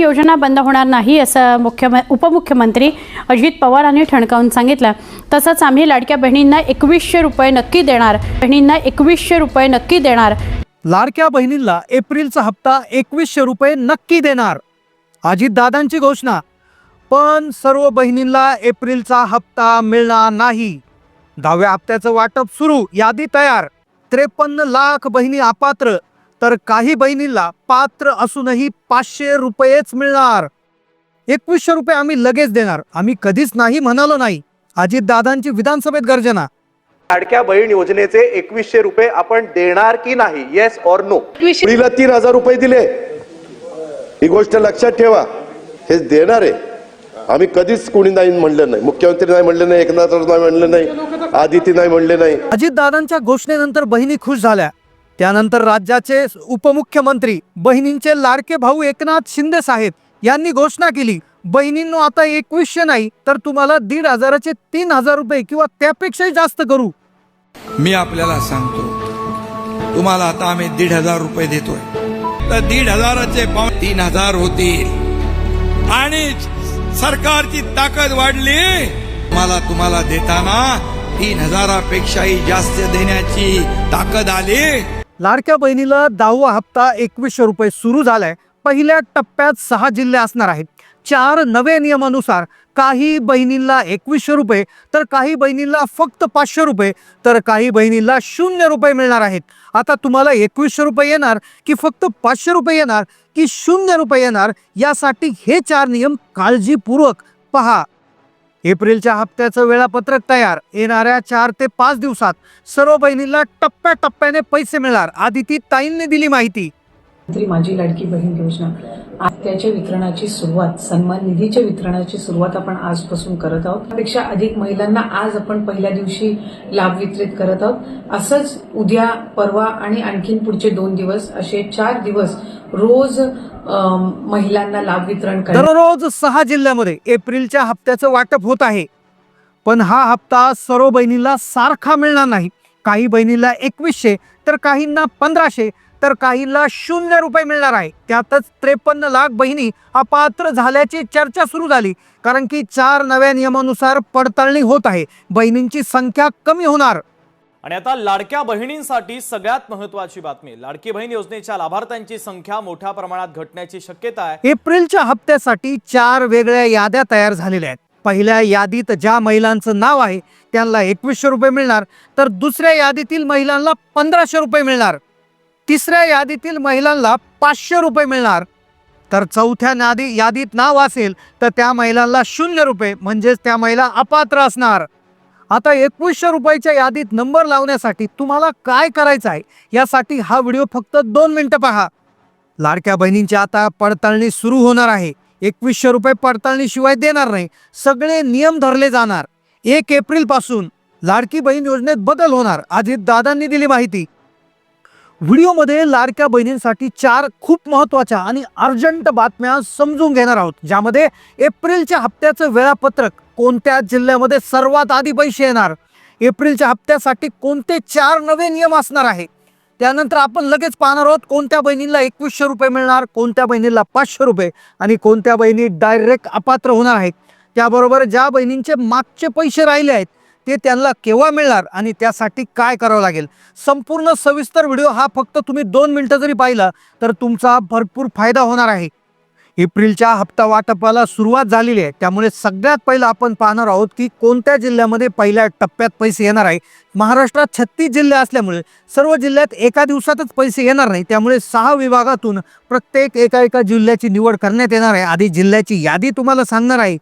योजना बंद होणार नाही असं मुख्य उपमुख्यमंत्री अजित पवार यांनी ठणकावून सांगितलं. तसंच आम्ही लाडक्या बहिणींना एकवीसशे रुपये नक्की देणार बहिणींना एकवीसशे रुपये नक्की देणार. लाडक्या बहिणींना एप्रिलचा हप्ता एकवीसशे रुपये नक्की देणार अजितदादांची घोषणा. पण सर्व बहिणींना एप्रिलचा हप्ता मिळणार नाही. दहाव्या हप्त्याचं वाटप सुरू यादी तयार. त्रेपन्न लाख बहिणी अपात्र तर काही बहिणींना पात्र असूनही पाचशे रुपयेच मिळणार. एकवीसशे रुपये आम्ही लगेच देणार. आम्ही कधीच नाही म्हणालो नाही. अजितदादांची विधानसभेत गर्जना. लाडक्या बहीण योजनेचे एकवीसशे रुपये आपण देणार की नाही? येस ऑर नो मुलीला तीन हजार रुपये दिले. ही गोष्ट लक्षात ठेवा. हे देणार आहे. आम्ही कधीच कोणी नाही म्हणलं नाही. मुख्यमंत्री नाही म्हणले नाही. एकनाथ नाही म्हणले नाही. आदिती नाही म्हणले नाही. अजितदादांच्या घोषणेनंतर बहिणी खुश झाल्या. त्यानंतर राज्याचे उपमुख्यमंत्री बहिणींचे लाडके भाऊ एकनाथ शिंदे साहेब यांनी घोषणा केली बहिणींनो आता एकवीसशे नाही तर तुम्हाला दीड हजाराचे तीन हजार रुपये किंवा त्यापेक्षाही जास्त करू. मी आपल्याला सांगतो तुम्हाला आता आम्ही दीड हजार रुपये देतोय. तर दीड हजाराचे पाऊण तीन हजार होतील. आणि सरकारची ताकद वाढली मला तुम्हाला देताना तीन हजारापेक्षाही जास्त देण्याची ताकद आली. लाडक्या बहिणीला दहावा हप्ता एकवीसशे रुपये सुरू झालाय. पहिल्या टप्प्यात सहा जिल्हे असणार आहेत. चार नवे नियमानुसार काही बहिणींना एकवीसशे रुपये तर काही बहिणींना फक्त पाचशे रुपये तर काही बहिणींना शून्य रुपये मिळणार आहेत. आता तुम्हाला एकवीसशे रुपये येणार की फक्त पाचशे रुपये येणार की शून्य रुपये येणार? यासाठी हे चार नियम काळजीपूर्वक पहा. एप्रिलच्या हप्त्याचं वेळापत्रक तयार. येणाऱ्या चार ते पाच दिवसात सर्व बहिणींना टप्प्याटप्प्याने पैसे मिळणार. आदिती ताईंनी दिली माहिती. माझी लाडकी बहीण योजना. आज त्याच्या वितरणाची सुरुवात सन्मान निधीच्या वितरणाची सुरुवात आपण आजपासून करत आहोत. त्यापेक्षा अधिक महिलांना आज आपण पहिल्या दिवशी लाभ वितरित करत आहोत. असंच उद्या परवा आणि आणखीन पुढचे दोन दिवस असे चार दिवस रोज महिलांना लाभ वितरण दररोज सहा जिल्ह्यामध्ये एप्रिलच्या हप्त्याचं वाटप होत आहे. पण हा हप्ता सर्व बहिणीला सारखा मिळणार नाही. काही बहिणीला एकवीसशे तर काहींना पंधराशे तर काहींना शून्य रुपये मिळणार आहे. त्यातच त्रेपन्न लाख बहिणी अपात्र झाल्याची चर्चा सुरू झाली. कारण की चार नव्या नियमानुसार पडताळणी होत आहे. बहिणींची संख्या कमी होणार. आणि आता लाडक्या बहिणींसाठी सगळ्यात महत्वाची बातमी. लाडकी बहीण योजनेच्या लाभार्थ्यांची संख्या मोठ्या प्रमाणात घटण्याची शक्यता आहे. एप्रिलच्या हप्त्यासाठी चार वेगळ्या याद्या तयार झालेल्या आहेत. पहिल्या यादीत ज्या महिलांचं नाव आहे त्यांना एकवीसशे रुपये मिळणार. तर दुसऱ्या यादीतील महिलांना पंधराशे रुपये मिळणार. तिसऱ्या यादीतील महिलांना पाचशे रुपये मिळणार. तर चौथ्या नादी यादीत नाव असेल तर त्या महिलांना शून्य रुपये म्हणजेच त्या महिला अपात्र असणार. आता एकवीसशे रुपयाच्या यादीत नंबर लावण्यासाठी तुम्हाला काय करायचं आहे? यासाठी हा व्हिडिओ फक्त दोन मिनटं पहा. लाडक्या बहिणींची आता पडताळणी सुरू होणार आहे. एकवीसशे रुपये पडताळणीशिवाय देणार नाही. सगळे नियम धरले जाणार. एक एप्रिलपासून लाडकी बहीण योजनेत बदल होणार. आधी दादांनी दिली माहिती. व्हिडिओमध्ये लाडक्या बहिणींसाठी चार खूप महत्त्वाच्या आणि अर्जंट बातम्या समजून घेणार आहोत ज्यामध्ये एप्रिलच्या हप्त्याचं वेळापत्रक कोणत्या जिल्ह्यामध्ये सर्वात आधी पैसे येणार? एप्रिलच्या हप्त्यासाठी कोणते चार नवे नियम असणार आहे? त्यानंतर आपण लगेच पाहणार आहोत कोणत्या बहिणींना एकवीसशे रुपये मिळणार कोणत्या बहिणीला पाचशे रुपये आणि कोणत्या बहिणी डायरेक्ट अपात्र होणार आहेत. त्याबरोबर ज्या बहिणींचे मागचे पैसे राहिले आहेत ते त्यांना केव्हा मिळणार आणि त्यासाठी काय करावं लागेल? संपूर्ण सविस्तर व्हिडिओ हा फक्त तुम्ही दोन मिनटं जरी पाहिला तर तुमचा भरपूर फायदा होणार आहे. एप्रिलच्या हप्ता वाटपाला सुरुवात झालेली आहे. त्यामुळे सगळ्यात पहिलं आपण पाहणार आहोत की कोणत्या जिल्ह्यामध्ये पहिल्या टप्प्यात पैसे येणार आहे. महाराष्ट्रात छत्तीस जिल्हे असल्यामुळे सर्व जिल्ह्यात एका दिवसातच पैसे येणार नाही. त्यामुळे सहा विभागातून प्रत्येक एका एका जिल्ह्याची निवड करण्यात येणार आहे. आधी जिल्ह्याची यादी तुम्हाला सांगणार आहे.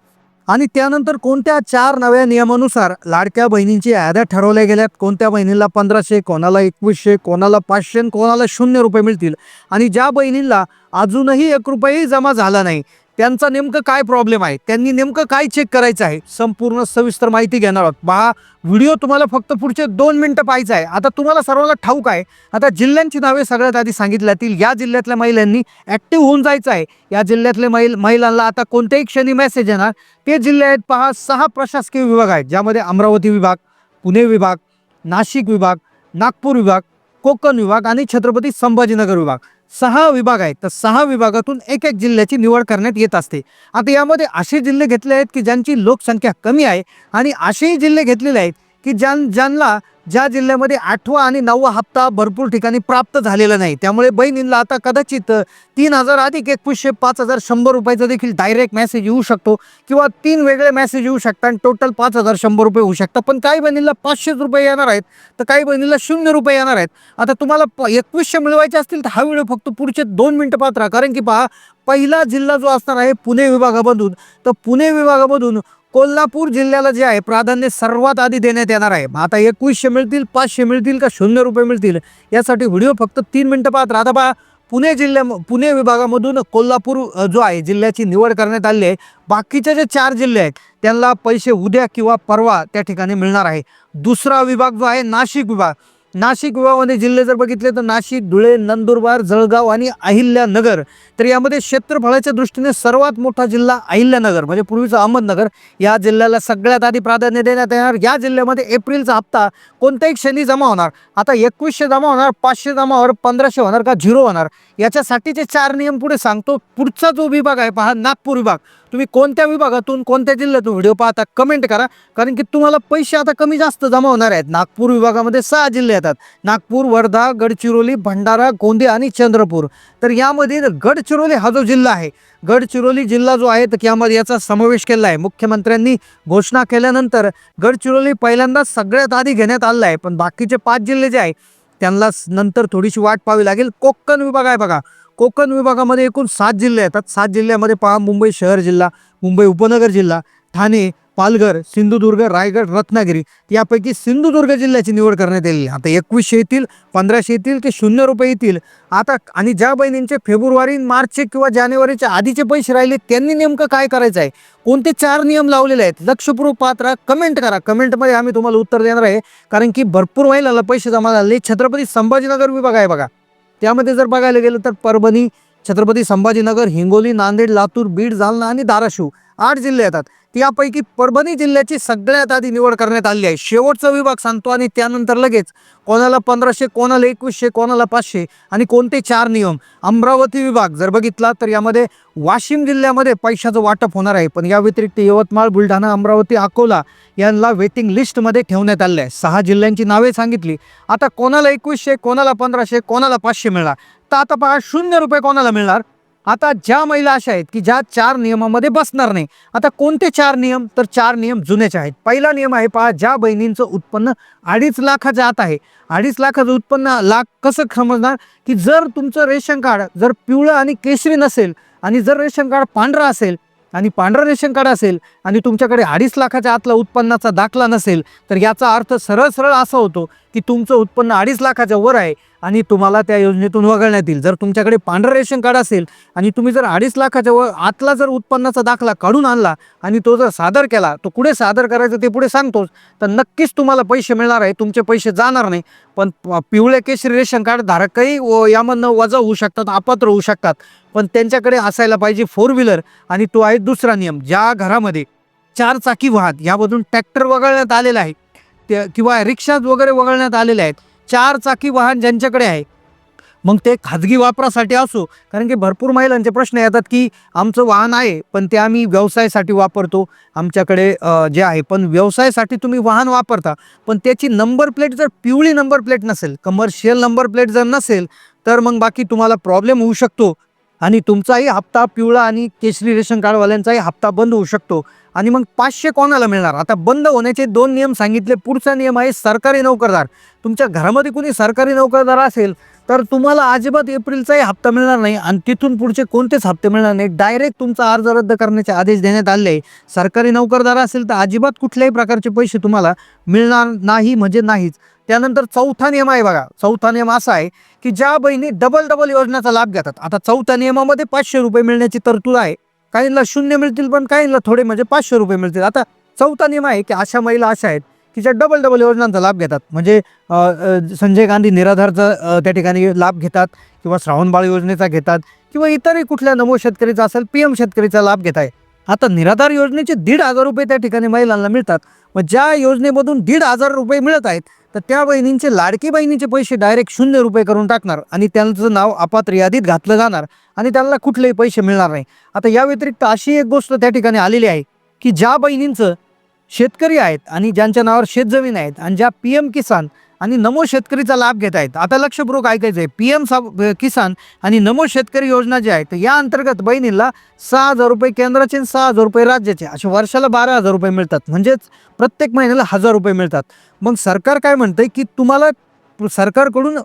आणि त्यानंतर कोणत्या चार नव्या नियमानुसार लाडक्या बहिणींची याद्या ठरवल्या गेल्यात? कोणत्या बहिणीला पंधराशे कोणाला एकवीसशे कोणाला पाचशे कोणाला शून्य रुपये मिळतील? आणि ज्या बहिणींना अजूनही एक रुपयेही जमा झाला नाही त्यांचा नेमकं काय प्रॉब्लेम आहे? त्यांनी नेमकं काय चेक करायचं आहे? संपूर्ण सविस्तर माहिती घेणार आहोत. पहा व्हिडिओ तुम्हाला फक्त पुढचे दोन मिनटं पाहायचं आहे. आता तुम्हाला सर्वांना ठाऊक आहे आता जिल्ह्यांची नावे सगळ्यात आधी सांगितल्यातील या जिल्ह्यातल्या महिलांनी ॲक्टिव्ह होऊन जायचं आहे. या जिल्ह्यातल्या महिल महिलांना आता कोणत्याही क्षणी मेसेज येणार. ते जिल्हे आहेत पहा सहा प्रशासकीय विभाग आहेत ज्यामध्ये अमरावती विभाग पुणे विभाग नाशिक विभाग नागपूर विभाग कोकण विभाग आणि छत्रपती संभाजीनगर विभाग. सहा विभाग आहेत. तर सहा विभागातून एक एक जिल्ह्याची निवड करण्यात येत असते. आता यामध्ये असे जिल्हे घेतले आहेत की ज्यांची लोकसंख्या कमी आहे आणि असेही जिल्हे घेतलेले आहेत की ज्यां ज्यांना ज्या जिल्ह्यामध्ये आठवा आणि नववा हप्ता भरपूर ठिकाणी प्राप्त झालेला नाही. त्यामुळे बहिणींना आता कदाचित तीन हजार अधिक एकवीसशे पाच हजार शंभर रुपयाचा देखील डायरेक्ट मेसेज येऊ शकतो किंवा तीन वेगळे मेसेज येऊ शकतात आणि टोटल पाच हजार शंभर रुपये होऊ शकतात. पण काही बहिणीला पाचशेच रुपये येणार आहेत तर काही बहिणीला शून्य रुपये येणार आहेत. आता तुम्हाला प एकवीसशे मिळवायचे असतील तर हा व्हिडिओ फक्त पुढचे दोन मिनटं पात्रा कारण की पहा पहिला जिल्हा जो असणार आहे पुणे विभागामधून तर पुणे विभागामधून कोल्हापूर जिल्ह्याला जे आहे प्राधान्य सर्वात आधी देण्यात येणार आहे. मग आता एकवीसशे मिळतील पाचशे मिळतील का शून्य रुपये मिळतील? यासाठी व्हिडिओ फक्त तीन मिनटं पाहत राहता पहा पुणे जिल्ह्या पुणे विभागामधून कोल्हापूर जो आहे जिल्ह्याची निवड करण्यात आली आहे. बाकीचे जे चार जिल्हे आहेत त्यांना पैसे उद्या किंवा परवा त्या ठिकाणी मिळणार आहे. दुसरा विभाग जो आहे नाशिक विभाग. नाशिक विभागामध्ये जिल्हे जर बघितले तर नाशिक धुळे नंदुरबार जळगाव आणि अहिल्यानगर. तर यामध्ये क्षेत्रफळाच्या दृष्टीने सर्वात मोठा जिल्हा अहिल्यानगर म्हणजे पूर्वीचं अहमदनगर. या जिल्ह्याला सगळ्यात आधी प्राधान्य देण्यात येणार. या जिल्ह्यामध्ये एप्रिलचा हप्ता कोणत्याही क्षणी जमा होणार. आता एकवीसशे जमा होणार पाचशे जमा होणार पंधराशे होणार का झिरो होणार? याच्यासाठीचे चार नियम पुढे सांगतो. पुढचा जो विभाग आहे पहा नागपूर विभाग. तुम्ही कोणत्या विभागातून कोणत्या जिल्ह्यातून व्हिडिओ पाहता कमेंट करा. कारण की तुम्हाला पैसे आता कमी जास्त जमा होणार आहेत. नागपूर विभागामध्ये सहा जिल्हे येतात. नागपूर वर्धा गडचिरोली भंडारा गोंदिया आणि चंद्रपूर. तर यामध्ये गडचिरोली हा जो जिल्हा आहे गडचिरोली जिल्हा जो आहे तर यामध्ये याचा समावेश केला आहे. मुख्यमंत्र्यांनी घोषणा केल्यानंतर गडचिरोली पहिल्यांदा सगळ्यात आधी घेण्यात आलेला आहे. पण बाकीचे पाच जिल्हे जे आहे त्यांना नंतर थोडीशी वाट पाहावी लागेल. कोकण विभाग आहे बघा. कोकण विभागामध्ये एकूण सात जिल्हे येतात सात जिल्ह्यामध्ये पहा मुंबई शहर जिल्हा मुंबई उपनगर जिल्हा ठाणे पालघर सिंधुदुर्ग रायगड रत्नागिरी यापैकी सिंधुदुर्ग जिल्ह्याची निवड करण्यात आलेली आता एकवीसशे येतील पंधराशे येतील ते शून्य रुपये येतील? आता आणि ज्या बहिणींचे फेब्रुवारी मार्चचे किंवा जानेवारीचे आधीचे पैसे राहिले त्यांनी नेमकं काय करायचं आहे? कोणते चार नियम लावलेले आहेत? लक्षपूर्वक पाहत राहा कमेंट करा. कमेंटमध्ये आम्ही तुम्हाला उत्तर देणार आहे. कारण की भरपूर महिलांना पैसे जमा झाले. छत्रपती संभाजीनगर विभाग आहे बघा. त्यामध्ये जर बघायला गेलं तर परभणी छत्रपती संभाजीनगर हिंगोली नांदेड लातूर बीड जालना आणि धाराशिव आठ जिल्हे येतात. यापैकी परभणी जिल्ह्याची सगळ्यात आधी निवड करण्यात आली आहे. शेवटचा विभाग सांगतो आणि त्यानंतर लगेच कोणाला पंधराशे कोणाला एकवीसशे कोणाला पाचशे आणि कोणते चार नियम. अमरावती विभाग जर बघितला तर यामध्ये वाशिम जिल्ह्यामध्ये पैशाचं वाटप होणार आहे. पण या व्यतिरिक्त यवतमाळ बुलढाणा अमरावती अकोला यांना वेटिंग लिस्टमध्ये ठेवण्यात आले आहे. सहा जिल्ह्यांची नावे सांगितली. आता कोणाला एकवीसशे कोणाला पंधराशे कोणाला पाचशे मिळणार? तर आता पहा शून्य रुपये कोणाला मिळणार? आता ज्या महिला अशा आहेत की ज्या चार नियमामध्ये बसणार नाही आता कोणते चार नियम? तर चार नियम जुनेचे आहेत. पहिला नियम आहे पहा ज्या बहिणींचं उत्पन्न अडीच लाखाच्या आत आहे. अडीच लाखाचं उत्पन्न लाख कसं समजणार? की जर तुमचं रेशन कार्ड जर पिवळं आणि केशरी नसेल आणि जर रेशन कार्ड पांढरं असेल आणि पांढरं रेशन कार्ड असेल आणि तुमच्याकडे अडीच लाखाच्या आतला उत्पन्नाचा दाखला नसेल तर याचा अर्थ सरळ सरळ असा होतो की तुमचं उत्पन्न अडीच लाखाच्या वर आहे आणि तुम्हाला त्या योजनेतून वगळण्यात येईल. जर तुमच्याकडे पांढरं रेशन कार्ड असेल आणि तुम्ही जर अडीच लाखाच्या वर आतला जर उत्पन्नाचा दाखला काढून आणला आणि तो जर सादर केला तो कुठे सादर करायचं ते पुढे सांगतोच तर नक्कीच तुम्हाला पैसे मिळणार आहे तुमचे पैसे जाणार नाही. पण प- पिवळे केशरी रेशन कार्ड धारकही व यामधनं वजा होऊ शकतात अपात्र होऊ शकतात. पण त्यांच्याकडे असायला पाहिजे फोर व्हीलर आणि तो आहे दुसरा नियम ज्या घरामध्ये चार चाकी वाहन यामधून ट्रॅक्टर वगळण्यात आलेला आहे. त्या किंवा रिक्षाज वगैरे वगळण्यात आलेले आहेत. चार चाकी वाहन ज्यांच्याकडे आहे मग ते खाजगी वापरासाठी असो कारण की भरपूर महिलांचे प्रश्न येतात की आमचं वाहन आहे पण ते आम्ही व्यवसायासाठी वापरतो. आमच्याकडे जे आहे पण व्यवसायासाठी तुम्ही वाहन वापरता. पण त्याची नंबर प्लेट जर पिवळी नंबर प्लेट नसेल कमर्शियल नंबर प्लेट जर नसेल तर मग बाकी तुम्हाला प्रॉब्लेम होऊ शकतो. आणि तुमचाही हप्ता पिवळा आणि केशरी रेशन कार्डवाल्यांचाही हप्ता बंद होऊ शकतो. आणि मग पाचशे कोणाला मिळणार? आता बंद होण्याचे दोन नियम सांगितले. पुढचा नियम आहे सरकारी नोकरदार. तुमच्या घरामध्ये कुणी सरकारी नोकरदार असेल तर तुम्हाला अजिबात एप्रिलचाही हप्ता मिळणार नाही आणि तिथून पुढचे कोणतेच हप्ते मिळणार नाही. डायरेक्ट तुमचा अर्ज रद्द करण्याचे आदेश देण्यात आले. आहे सरकारी नोकरदार असेल तर अजिबात कुठल्याही प्रकारचे पैसे तुम्हाला मिळणार नाही म्हणजे नाहीच. त्यानंतर चौथा नियम आहे बघा. चौथा नियम असा आहे की ज्या बहिणी डबल डबल योजनेचा लाभ घेतात. आता चौथ्या नियमामध्ये पाचशे रुपये मिळण्याची तरतूद आहे. काहींना शून्य मिळतील पण काहींना थोडे म्हणजे पाचशे रुपये मिळतील. आता चौथा नियम आहे की अशा महिला अशा आहेत तिच्या डबल डबल योजनांचा लाभ घेतात. म्हणजे संजय गांधी निराधारचा त्या ठिकाणी लाभ घेतात किंवा श्रावणबाळ योजनेचा घेतात किंवा इतरही कुठल्या नमो शेतकरीचा असेल पी एम शेतकरीचा लाभ घेत आहे. आता निराधार योजनेचे दीड हजार रुपये त्या ठिकाणी महिलांना मिळतात. मग ज्या योजनेमधून दीड हजार रुपये मिळत आहेत तर त्या बहिणींचे लाडकी बहिणीचे पैसे डायरेक्ट शून्य रुपये करून टाकणार आणि त्यांचं नाव अपात्र यादीत घातलं जाणार आणि त्यांना कुठलेही पैसे मिळणार नाही. आता या व्यतिरिक्त अशी एक गोष्ट त्या ठिकाणी आलेली आहे की ज्या बहिणींचं शेतकरी आहेत आणि ज्यांच्या नावावर शेतजमीन आहेत आणि ज्या पी एम किसान आणि नमो शेतकरीचा लाभ घेत आहेत. आता लक्षपूर्वक ऐकायचं आहे पी एम किसान आणि नमो शेतकरी योजना जी आहे तर या अंतर्गत बहिणीला सहा हजार रुपये केंद्राचे आणि सहा हजार रुपये राज्याचे असे वर्षाला बारा हजार रुपये मिळतात. म्हणजेच प्रत्येक महिन्याला हजार रुपये मिळतात. मग सरकार काय म्हणतंय की तुम्हाला सरकारकडून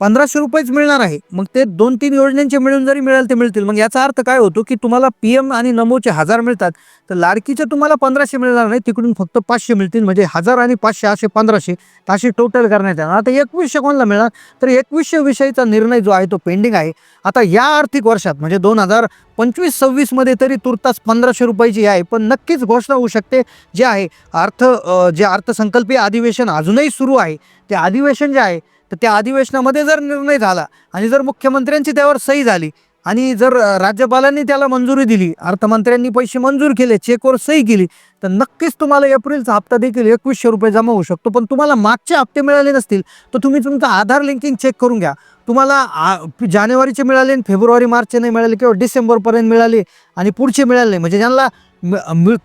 पंधराशे रुपयेच मिळणार आहे. मग ते दोन तीन योजनांचे मिळून जरी मिळाल ते मिळतील. मग याचा अर्थ काय होतो की तुम्हाला पी एम आणि नमोचे हजार मिळतात. तर लाडकीचे तुम्हाला पंधराशे मिळणार नाही. तिकडून फक्त पाचशे मिळतील. म्हणजे हजार आणि पाचशे असे पंधराशे. तर असे टोटल करण्यात येणार. आता एकवीसशे कोणाला मिळणार? तर एकवीसशे विषयीचा निर्णय जो आहे तो पेंडिंग आहे. आता या आर्थिक वर्षात म्हणजे दोन हजार पंचवीस सव्वीसमध्ये तरी तुर्तास पंधराशे रुपयाची आहे. पण नक्कीच घोषणा होऊ शकते. जे आहे अर्थ जे अर्थसंकल्पीय अधिवेशन अजूनही सुरू आहे. ते अधिवेशन जे आहे तर त्या अधिवेशनामध्ये जर निर्णय झाला आणि जर मुख्यमंत्र्यांची त्यावर सही झाली आणि जर राज्यपालांनी त्याला मंजुरी दिली अर्थमंत्र्यांनी पैसे मंजूर केले चेकवर सही केली तर नक्कीच तुम्हाला एप्रिलचा हप्ता देखील एकवीसशे रुपये जमा होऊ शकतो. पण तुम्हाला मागचे हप्ते मिळाले नसतील तर तुम्ही तुमचं आधार लिंकिंग चेक करून घ्या. तुम्हाला आ, जानेवारीचे मिळाले आणि फेब्रुवारी मार्चचे नाही मिळाले किंवा डिसेंबरपर्यंत मिळाले आणि पुढचे मिळाले नाही म्हणजे ज्यांना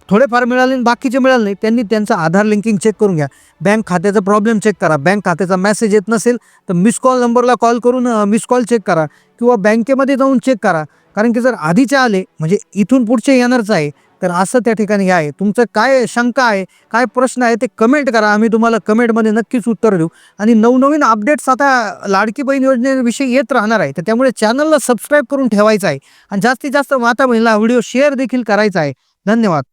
थोडेफार मिळाले आणि बाकीचे मिळाले नाही त्यांनी त्यांचा आधार लिंकिंग चेक करून घ्या. बँक खात्याचा प्रॉब्लेम चेक करा. बँक खात्याचा मेसेज येत नसेल तर मिस कॉल नंबरला कॉल करून मिस कॉल चेक करा किंवा बँकेमध्ये जाऊन चेक करा. कारण की जर आधीचे आले म्हणजे इथून पुढचे येणारच आहे तर असं त्या ठिकाणी आहे. तुमचं काय शंका आहे काय प्रश्न आहे ते कमेंट करा. आम्ही तुम्हाला कमेंटमध्ये नक्कीच उत्तर देऊ. आणि नवनवीन अपडेट्स आता लाडकी बहीण योजनेविषयी येत राहणार आहे तर त्यामुळे चॅनलला सबस्क्राईब करून ठेवायचं आहे. आणि जास्तीत जास्त माता बहिणीला व्हिडिओ शेअर देखील करायचा आहे. धन्यवाद